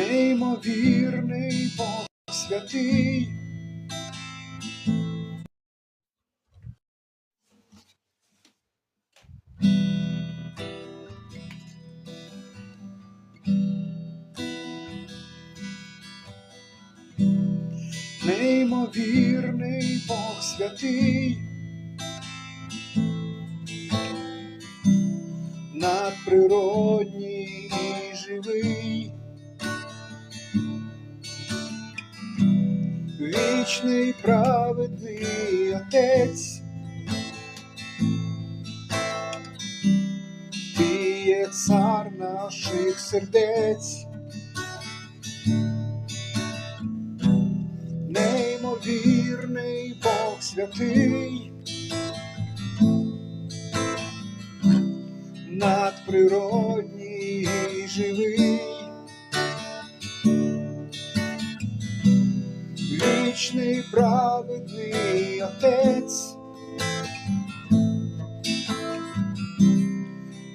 неймовірний Бог святий. Неймовірний Бог святий. Надприродній і живий. Вічний праведний Отець, Ти є цар наших сердець, неймовірний Бог святий, надприродній живий. Вічний праведний Отець,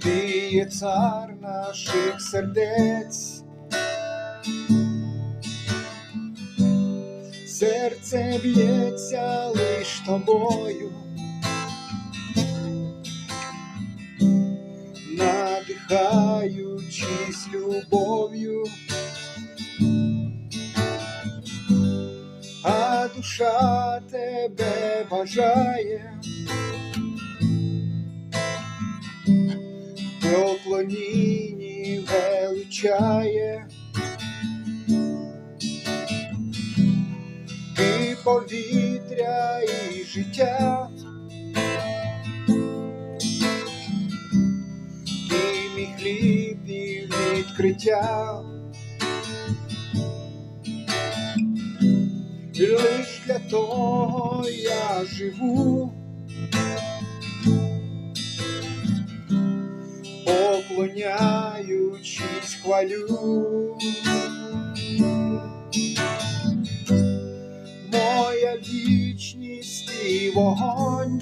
Ти є цар наших сердець, серце б'ється лиш тобою, надихаючись любов'ю. Душа тебе бажає, в поклонінні величає, і повітря, і життя, і мій хліб, і відкриття. Лиш для того я живу, поклоняючись хвалю. Моя вічність і вогонь,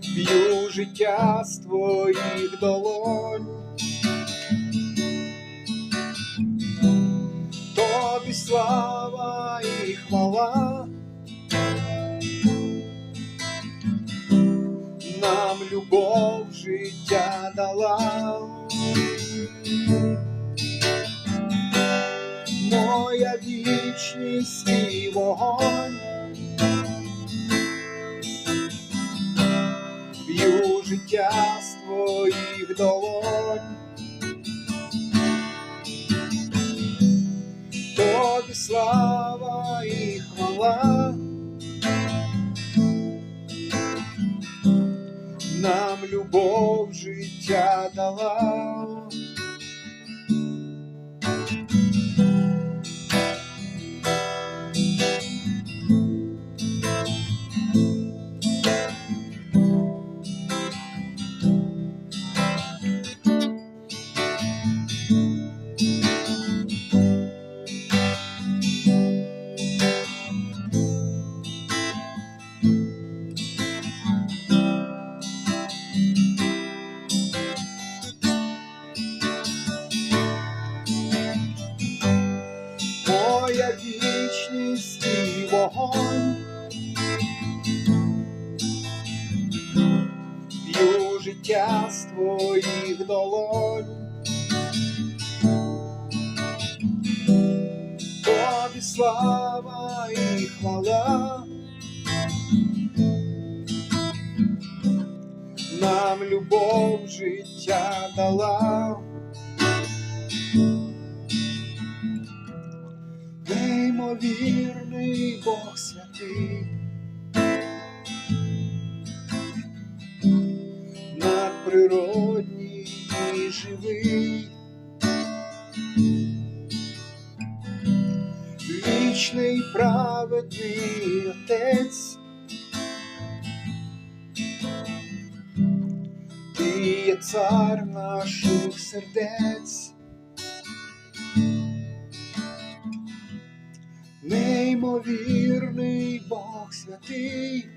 п'ю життя з твоїх долонь. слава і хвала, нам любов життя дала, моя вічність і вогонь, п'ю життя з твоїх долонь. Тобі слава і хвала, нам любов життя дала. Вічність і вогонь, п'ю життя з твоїх долонь, тобі слава і хвала, нам любов життя дала. Неймовірний Бог святий, надприродній і живий, вічний праведний Отець, ти є цар наших сердець. Неймовірний Бог святий,